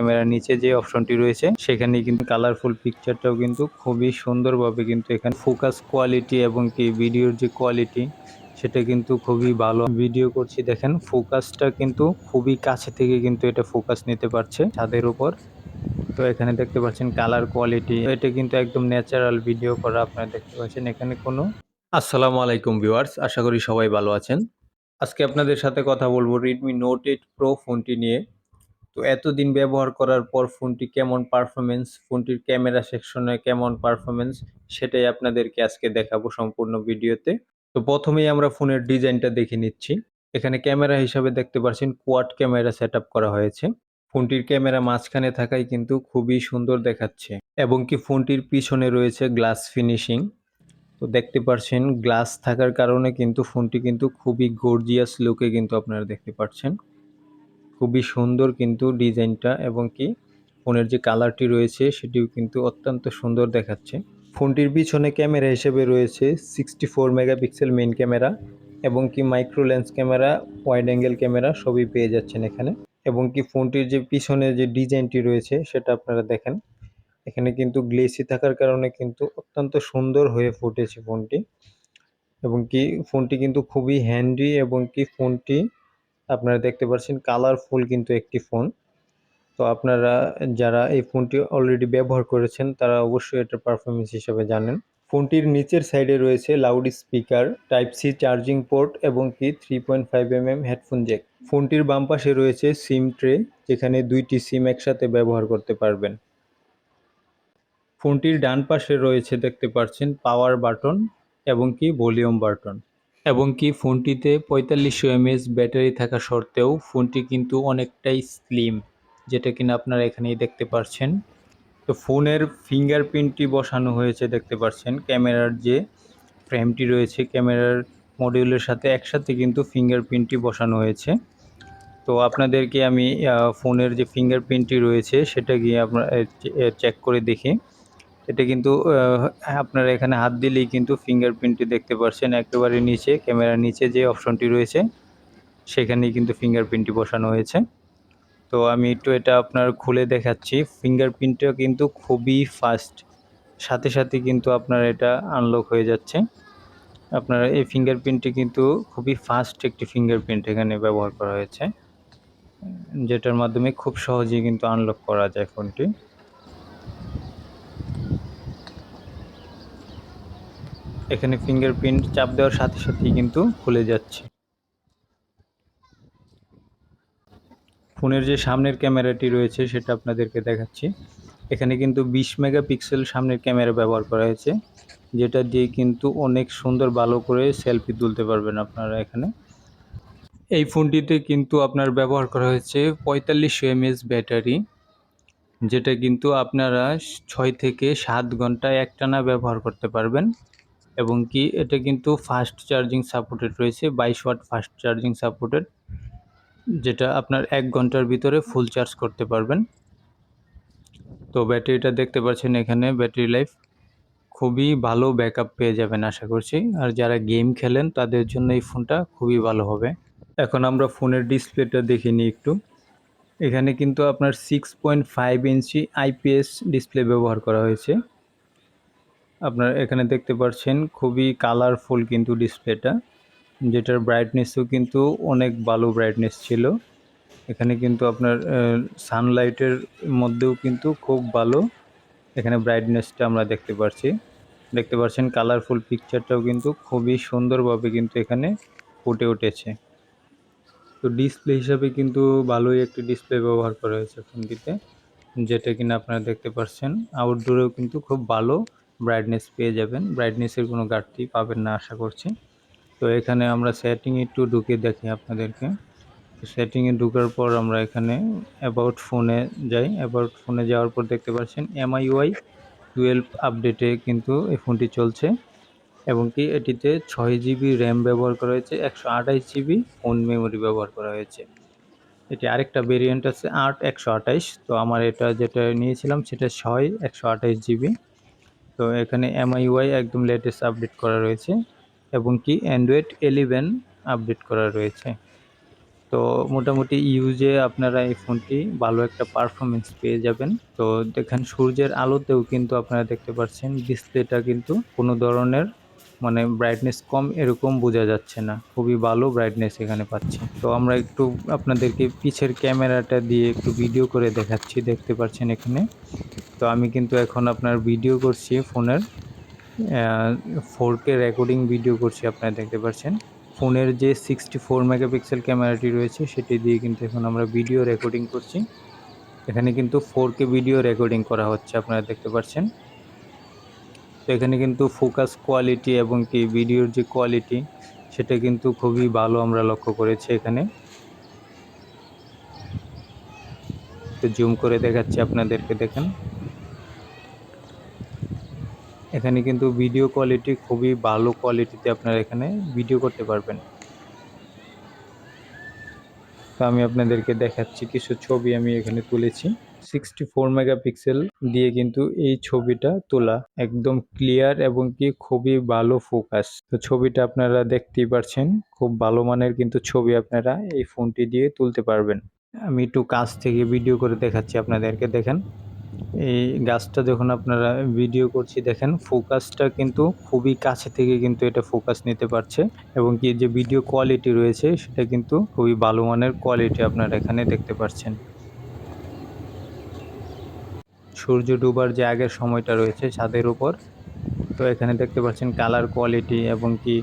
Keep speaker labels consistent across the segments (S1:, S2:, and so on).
S1: ক্যামেরার নিচে যে অপশনটি রয়েছে সেখানে কিন্তু কালারফুল পিকচারটাও কিন্তু খুবই সুন্দরভাবে কিন্তু এখানে ফোকাস কোয়ালিটি এবং কি ভিডিওর যে কোয়ালিটি সেটা কিন্তু খুবই ভালো। ভিডিও করছি, দেখেন ফোকাসটা কিন্তু খুবই কাছে থেকে কিন্তু এটা ফোকাস নিতে পারছে ছাদের উপর। তো এখানে দেখতে পাচ্ছেন কালার কোয়ালিটি এটা কিন্তু একদম ন্যাচারাল ভিডিও করা আপনারা দেখতে পাচ্ছেন এখানে কোনো। আসসালামু আলাইকুম ভিউয়ার্স আশা করি সবাই ভালো আছেন। আজকে আপনাদের সাথে কথা বলব রেডমি নোট এইট প্রো ফোনটি নিয়ে। তো এতদিন ব্যবহার করার পর ফোনটি কেমন পারফরমেন্স ফোনটির ক্যামেরা সেকশনে কেমন পারফরমেন্স সেটাই আপনাদেরকে আজকে দেখাবো সম্পূর্ণ ভিডিওতে। তো প্রথমেই আমরা ফোনের ডিজাইনটা দেখে নিচ্ছি। এখানে ক্যামেরা হিসাবে দেখতে পাচ্ছেন কোয়াড ক্যামেরা সেট করা হয়েছে। ফোনটির ক্যামেরা মাঝখানে থাকায় কিন্তু খুবই সুন্দর দেখাচ্ছে। এবং কি ফোনটির পিছনে রয়েছে গ্লাস ফিনিশিং তো দেখতে পাচ্ছেন গ্লাস থাকার কারণে কিন্তু ফোনটি কিন্তু খুবই গর্জিয়াস লুকে কিন্তু আপনারা দেখতে পাচ্ছেন। খুবই সুন্দর কিন্তু ডিজাইনটা এবং কি ফোনের যে কালারটি রয়েছে সেটিও কিন্তু অত্যন্ত সুন্দর দেখাচ্ছে। ফোনটির পিছনে ক্যামেরা হিসেবে রয়েছে sixty four megapixel main camera এবং কি micro lens camera, wide angle camera সবই পেয়ে যাচ্ছেন এখানে এবং কি ফোনটির যে পিছনে যে ডিজাইনটি রয়েছে সেটা আপনারা দেখেন। এখানে কিন্তু গ্লেসি থাকার কারণে কিন্তু অত্যন্ত সুন্দর হয়ে ফুটেছে ফোনটি এবং কি ফোনটি কিন্তু খুবই হ্যান্ডি এবং কি ফোনটি আপনারা দেখতে পাচ্ছেন কালারফুল কিন্তু একটি ফোন তো আপনারা যারা এই ফোনটি অলরেডি ব্যবহার করেছেন, তারা অবশ্যই এটার পারফরমেন্স হিসেবে জানেন। ফোনটির নিচের সাইডে রয়েছে loud speaker type C charging port এবং কি three point five M M headphone jack ফোনটির বাম পাশে রয়েছে সিম ট্রে যেখানে দুইটি সিম একসাথে ব্যবহার করতে পারবেন। ফোনটির ডান পাশে রয়েছে দেখতে পাচ্ছেন পাওয়ার বাটন এবং কি ভলিউম বাটন এবং কি ফোনটিতে পঁয়তাল্লিশশো এমএস ব্যাটারি থাকা সত্ত্বেও ফোনটি কিন্তু অনেকটাই স্লিম যেটা কিনা আপনারা এখানেই দেখতে পাচ্ছেন তো ফোনের ফিঙ্গারপ্রিন্টটি বসানো হয়েছে, দেখতে পাচ্ছেন ক্যামেরার যে ফ্রেমটি রয়েছে, ক্যামেরার মডিউলের সাথে একসাথে কিন্তু ফিঙ্গারপ্রিন্টটি বসানো হয়েছে। তো আপনাদেরকে আমি ফোনের যে ফিঙ্গারপ্রিন্টটি রয়েছে, সেটা গিয়ে আপনার চেক করে দেখি। এটা কিন্তু আপনারা এখানে হাত দিলেই কিন্তু ফিঙ্গারপ্রিন্টটি দেখতে পাচ্ছেন একেবারে নিচে, ক্যামেরার নিচে যে অপশনটি রয়েছে, সেখানেই কিন্তু ফিঙ্গারপ্রিন্টটি বসানো হয়েছে। তো আমি একটু এটা আপনার খুলে দেখাচ্ছি। ফিঙ্গারপ্রিন্টটা কিন্তু খুবই ফাস্ট সাথে সাথে কিন্তু আপনার এটা আনলক হয়ে যাচ্ছে। আপনার এই ফিঙ্গারপ্রিন্টটি কিন্তু খুবই ফাস্ট একটি ফিঙ্গারপ্রিন্ট এখানে ব্যবহার করা হয়েছে। যেটার মাধ্যমে খুব সহজেই কিন্তু আনলক করা যায় ফোনটি এখানে ফিঙ্গারপ্রিন্ট চাপ দেওয়ার সাথে সাথেই কিন্তু খুলে যাচ্ছে। ফোনের যে সামনের ক্যামেরাটি রয়েছে সেটা আপনাদেরকে দেখাচ্ছি। এখানে কিন্তু বিশ মেগাপিক্সেল সামনের ক্যামেরা ব্যবহার করা হয়েছে, যেটা দিয়ে কিন্তু অনেক সুন্দর ভালো করে সেলফি তুলতে পারবেন আপনারা এখানে। এই ফোনটিতে কিন্তু আপনার ব্যবহার করা হয়েছে পঁয়তাল্লিশশো এমএস ব্যাটারি, যেটা কিন্তু আপনারা ছয় থেকে সাত ঘণ্টা একটানা ব্যবহার করতে পারবেন। এবং কি এটা কিন্তু ফাস্ট চার্জিং সাপোর্টেড রয়েছে বাইশ ওয়াট ফাস্ট চার্জিং সাপোর্টেড যেটা আপনার এক ঘণ্টার ভিতরে ফুল চার্জ করতে পারবেন। তো ব্যাটারিটা দেখতে পাচ্ছেন এখানে ব্যাটারি লাইফ খুবই ভালো ব্যাকআপ পেয়ে যাবেন আশা করছি। আর যারা গেম খেলেন, তাদের জন্য এই ফোনটা খুবই ভালো হবে। এখন আমরা ফোনের ডিসপ্লেটা দেখে নিই একটু। এখানে কিন্তু আপনার six point five inch IPS display ব্যবহার করা হয়েছে। আপনার এখানে দেখতে পাচ্ছেন খুবই কালারফুল কিন্তু ডিসপ্লেটা যেটার ব্রাইটনেসও কিন্তু অনেক ভালো ব্রাইটনেস ছিল। এখানে কিন্তু আপনার সানলাইটের মধ্যেও কিন্তু খুব ভালো এখানে ব্রাইটনেসটা আমরা দেখতে পাচ্ছি দেখতে পাচ্ছেন কালারফুল পিকচারটাও কিন্তু খুবই সুন্দরভাবে কিন্তু এখানে ফুটে উঠেছে। তো ডিসপ্লে হিসাবে কিন্তু ভালোই একটি ডিসপ্লে ব্যবহার করা হয়েছে ফোনটিতে যেটা কিনা আপনারা দেখতে পাচ্ছেন আউটডোরেও কিন্তু খুব ভালো ব্রাইটনেস পেয়ে যাবেন। ব্রাইটনেসের কোনো ঘাটতি পাবেন না, আশা করছি। তো এখানে আমরা সেটিং একটু ঢুকে দেখি আপনাদেরকে। সেটিংয়ে ঢুকার পর আমরা এখানে অ্যাবাউট ফোনে যাই। অ্যাবাউট ফোনে যাওয়ার পর দেখতে পাচ্ছেন এমআইওয়াই টুয়েলভ আপডেটে কিন্তু এই ফোনটি চলছে এবং কি এটিতে ছয় জিবি র্যাম ব্যবহার করা হয়েছে, একশো আঠাইশ জিবি ফোন মেমোরি ব্যবহার করা হয়েছে। এটি আরেকটা ভেরিয়েন্ট আছে আট, একশো আঠাইশ তো আমার এটা যেটা নিয়েছিলাম সেটা ছয়, একশো আঠাইশ জিবি তো এখানে এমআইওয়াই একদম লেটেস্ট আপডেট করা রয়েছে এবং কি অ্যান্ড্রয়েড এলিভেন আপডেট করা রয়েছে। তো মোটামুটি ইউজে আপনারা এই ফোনটি ভালো একটা পারফরমেন্স পেয়ে যাবেন। তো দেখেন সূর্যের আলোতেও কিন্তু আপনারা দেখতে পাচ্ছেন ডিসপ্লেটা কিন্তু কোনো ধরনের মানে ব্রাইটনেস কম এরকম বোঝা যাচ্ছে না। খুবই ভালো ব্রাইটনেস এখানে পাচ্ছি। তো আমরা একটু আপনাদেরকে পিছের ক্যামেরাটা দিয়ে একটু ভিডিও করে দেখাচ্ছি, দেখতে পাচ্ছেন এখানে। তো আমি কিন্তু এখন আপনার ভিডিও করছি ফোনের। ফোর কে রেকর্ডিং ভিডিও করছি, আপনারা দেখতে পাচ্ছেন। ফোনের যে সিক্সটি ফোর মেগাপিক্সেল ক্যামেরাটি রয়েছে, সেটি দিয়ে কিন্তু এখন আমরা ভিডিও রেকর্ডিং করছি। এখানে কিন্তু ফোর কে ভিডিও রেকর্ডিং করা হচ্ছে, আপনারা দেখতে পাচ্ছেন। তো এখানে কিন্তু ফোকাস কোয়ালিটি এবং কি ভিডিওর যে কোয়ালিটি সেটা কিন্তু খুবই ভালো আমরা লক্ষ্য করেছি এখানে। তো জুম করে দেখাচ্ছি আপনাদেরকে, দেখেন। এখানে কিন্তু ভিডিও কোয়ালিটি খুবই ভালো কোয়ালিটিতে আপনারা এখানে ভিডিও করতে পারবেন। তো আমি আপনাদেরকে দেখাচ্ছি, কিছু ছবি আমি এখানে তুলেছি। সিক্সটি ফোর মেগাপিক্সেল দিয়ে কিন্তু এই ছবিটা তোলা একদম ক্লিয়ার এবং কি খুবই ভালো ফোকাস তো ছবিটা আপনারা দেখতেই পারছেন, খুব ভালো মানের কিন্তু ছবি আপনারা এই ফোনটি দিয়ে তুলতে পারবেন। আমি একটু কাছ থেকে ভিডিও করে দেখাচ্ছি, আপনাদেরকে দেখেন। এই গাছটা যখন আপনারা ভিডিও করছি, দেখেন ফোকাসটা কিন্তু খুবই কাছে থেকে কিন্তু এটা ফোকাস নিতে পারছে এবং কি, যে ভিডিও কোয়ালিটি রয়েছে, সেটা কিন্তু খুবই ভালো মানের কোয়ালিটি আপনারা এখানে দেখতে পাচ্ছেন সূর্য ডুবার যে আগের সময়টা রয়েছে ছাদের উপর, তো এখানে দেখতে পাচ্ছেন কালার কোয়ালিটি এবং কি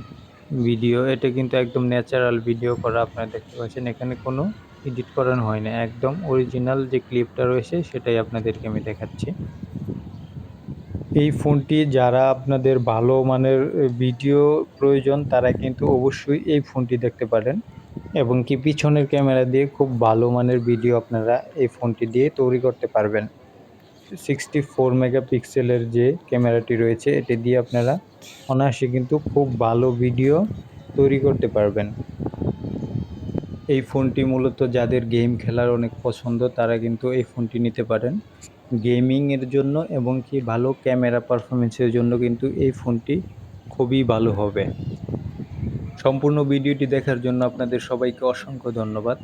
S1: ভিডিও, এটা কিন্তু একদম ন্যাচারাল ভিডিও করা আপনারা দেখতে পাচ্ছেন। এখানে কোনো এডিট করানো হয় না, একদম অরিজিনাল যে ক্লিপটা রয়েছে সেটাই আপনাদেরকে আমি দেখাচ্ছি। এই ফোনটি যারা আপনাদের ভালো মানের ভিডিও প্রয়োজন, তারা কিন্তু অবশ্যই এই ফোনটি দেখতে পারেন। এবং কি পিছনের ক্যামেরা দিয়ে খুব ভালো মানের ভিডিও আপনারা এই ফোনটি দিয়ে তৈরি করতে পারবেন। সিক্সটি ফোর মেগাপিক্সেলের যে ক্যামেরাটি রয়েছে, এটি দিয়ে আপনারা অনায়াসে কিন্তু খুব ভালো ভিডিও তৈরি করতে পারবেন। এই ফোনটি মূলত যাদের গেম খেলার অনেক পছন্দ, তারা কিন্তু এই ফোনটি নিতে পারেন। গেমিংয়ের জন্য এবং কি ভালো ক্যামেরা পারফরমেন্সের জন্য কিন্তু এই ফোনটি খুবই ভালো হবে। সম্পূর্ণ ভিডিওটি দেখার জন্য আপনাদের সবাইকে অসংখ্য ধন্যবাদ।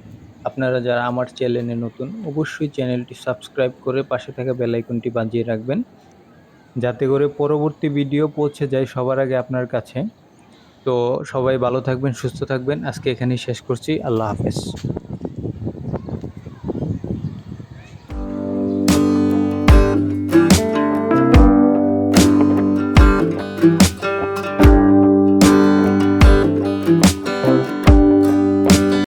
S1: আপনারা যারা আমার চ্যানেলে নতুন, অবশ্যই চ্যানেলটি সাবস্ক্রাইব করে পাশে থাকা বেলাইকনটি বাজিয়ে রাখবেন, যাতে করে পরবর্তী ভিডিও পৌঁছে যায় সবার আগে আপনার কাছে। তো সবাই ভালো থাকবেন, সুস্থ থাকবেন। আজকে এখানেই শেষ করছি। আল্লাহ হাফেজ।